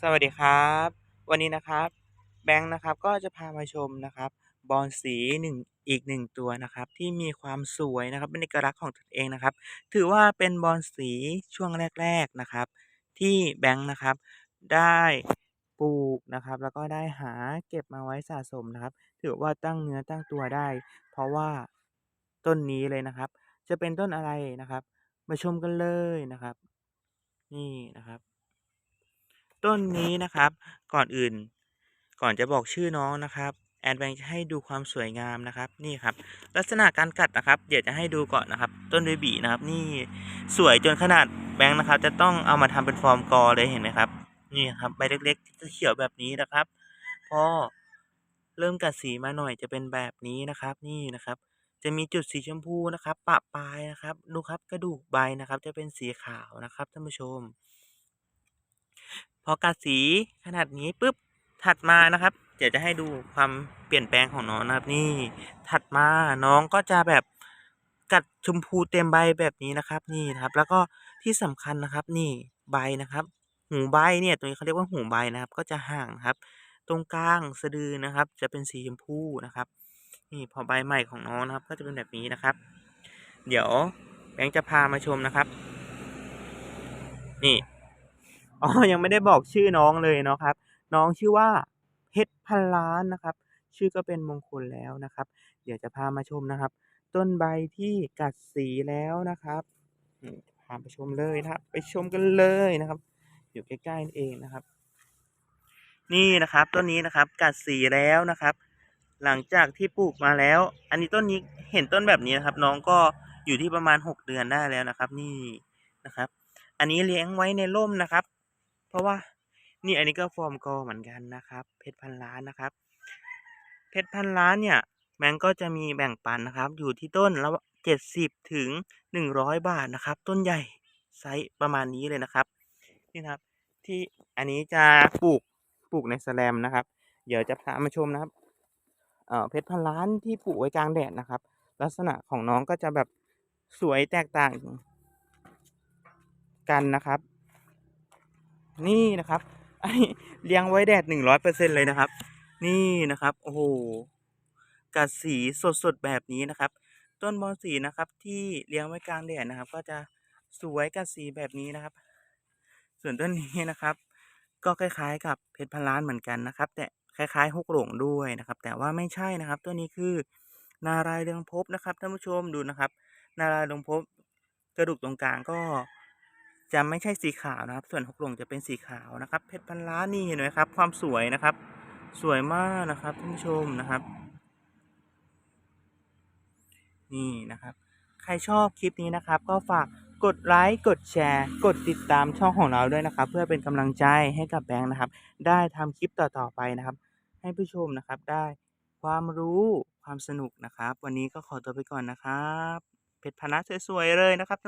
สวัสดีครับ วันนี้นะครับแบงค์นะครับก็จะพามาชมนะครับ บอลสีหนึ่งอีกหนึ่งตัวนะครับ ที่มีความสวยนะครับเป็นเอกลักษณ์ของตนเองนะครับ ถือว่าเป็นบอลสีช่วงแรก ๆนะครับ ที่แบงค์นะครับ ได้ปลูกนะครับ แล้วก็ได้หาเก็บมาไว้สะสมนะครับ ถือว่าตั้งเนื้อตั้งตัวได้ เพราะว่าต้นนี้เลยนะครับ จะเป็นต้นอะไรนะครับ มาชมกันเลยนะครับ นี่นะครับ ต้นนี้นะครับ ก่อนอื่น ก่อนจะบอกชื่อน้องนะครับแอดแบงจะให้ดูความสวยงามนะครับนี่ครับ ลักษณะการกัดนะครับ เดี๋ยวจะให้ดูก่อนนะครับ ต้นเบบีนะครับ นี่สวยจนขนาดแบงค์นะครับ จะต้องเอามาทำเป็นฟอร์มกอเลยเห็นไหมครับ นี่ครับใบเล็กๆจะเขียวแบบนี้นะครับพอเริ่มกัดสีมาหน่อยจะเป็นแบบนี้นะครับ นี่นะครับ จะมีจุดสีชมพูนะครับ ปะปลายนะครับ ดูครับกระดูกใบนะครับ จะเป็นสีขาวนะครับท่านผู้ชม พอกัดสีขนาดนี้ปุ๊บถัดมานะครับ เดี๋ยวจะให้ดูความเปลี่ยนแปลงของน้องนะครับ นี่ถัดมาน้องก็จะแบบกัดชมพูเต็มใบแบบนี้นะครับ นี่นะครับ แล้วก็ที่สำคัญนะครับ นี่ใบนะครับ หูใบเนี่ย ตรงนี้เขาเรียกว่าหูใบนะครับ ก็จะห่างนะครับ ตรงกลางสะดือนะครับ จะเป็นสีชมพูนะครับ นี่พอใบใหม่ของน้องนะครับ ก็จะเป็นแบบนี้นะครับ เดี๋ยวแบงค์จะพามาชมนะครับ นี่ อ๋อยังไม่ได้บอกชื่อน้องเลยเนาะครับ น้องชื่อว่าเพชรพันล้านนะครับ ชื่อก็เป็นมงคลแล้วนะครับ เดี๋ยวจะพามาชมนะครับ ต้นใบที่กัดสีแล้วนะครับพาไปชมเลยนะครับ ไปชมกันเลยนะครับ อยู่ใกล้ๆนี่เองนะครับ นี่นะครับต้นนี้นะครับ กัดสีแล้วนะครับ หลังจากที่ปลูกมาแล้ว อันนี้ต้นนี้เห็นต้นแบบนี้นะครับ น้องก็อยู่ที่ประมาณหกเดือนได้แล้วนะครับ นี่นะครับ อันนี้เลี้ยงไว้ในร่มนะครับ ราะว่านี่อันนี้ก็ฟอร์มกอเหมือนกันนะครับ เพชรพันล้านนะครับ เพชรพันล้านเนี่ยแบงก์ก็จะมีแบ่งปันนะครับ อยู่ที่ต้นละเจ็ดสิบถึงหนึ่งร้อยบาทนะครับ ต้นใหญ่ไซส์ประมาณนี้เลยนะครับนี่ครับ ที่อันนี้จะปลูกปลูกในแสแลมนะครับ เดี๋ยวจะพามาชมนะครับเเพชรพันล้านที่ปลูกไว้กลางแดดนะครับ ลักษณะของน้องก็จะแบบสวยแตกต่างกันนะครับ นี่นะครับอันนี้เลี้ยงไว้แดดหนึ่งร้อยเปอร์เซ็นเลยนะครับ นี่นะครับ โอ้โหกัดสีสดๆแบบนี้นะครับ ต้นบอนสีนะครับ ที่เลี้ยงไว้กลางแดดนะครับ ก็จะสวยกัดสีแบบนี้นะครับ ส่วนต้นนี้นะครับ ก็คล้ายๆ กับเพชรพันล้านเหมือนกันนะครับ แต่คล้ายๆฮกหลงด้วยนะครับ แต่ว่าไม่ใช่นะครับ ตัวนี้คือ นารายเรืองภพนะครับท่านผู้ชมดูนะครับ นารายเรืองภพกระดูกตรงกลางก็ จะไม่ใช่สีขาวนะครับ ส่วนหกหลงจะเป็นสีขาวนะครับ เพชรพันล้านนี่เห็นไหมครับ ความสวยนะครับ สวยมากนะครับท่านผู้ชมนะครับ นี่นะครับ ใครชอบคลิปนี้นะครับ ก็ฝากกดไลค์กดแชร์ กดติดตามช่องของเราด้วยนะครับ เพื่อเป็นกำลังใจให้กับแบงค์นะครับ ได้ทำคลิปต่อๆไปนะครับ ให้ผู้ชมนะครับได้ความรู้ความสนุกนะครับ วันนี้ก็ขอตัวไปก่อนนะครับ เพชรพนัสสวยๆเลยนะครับ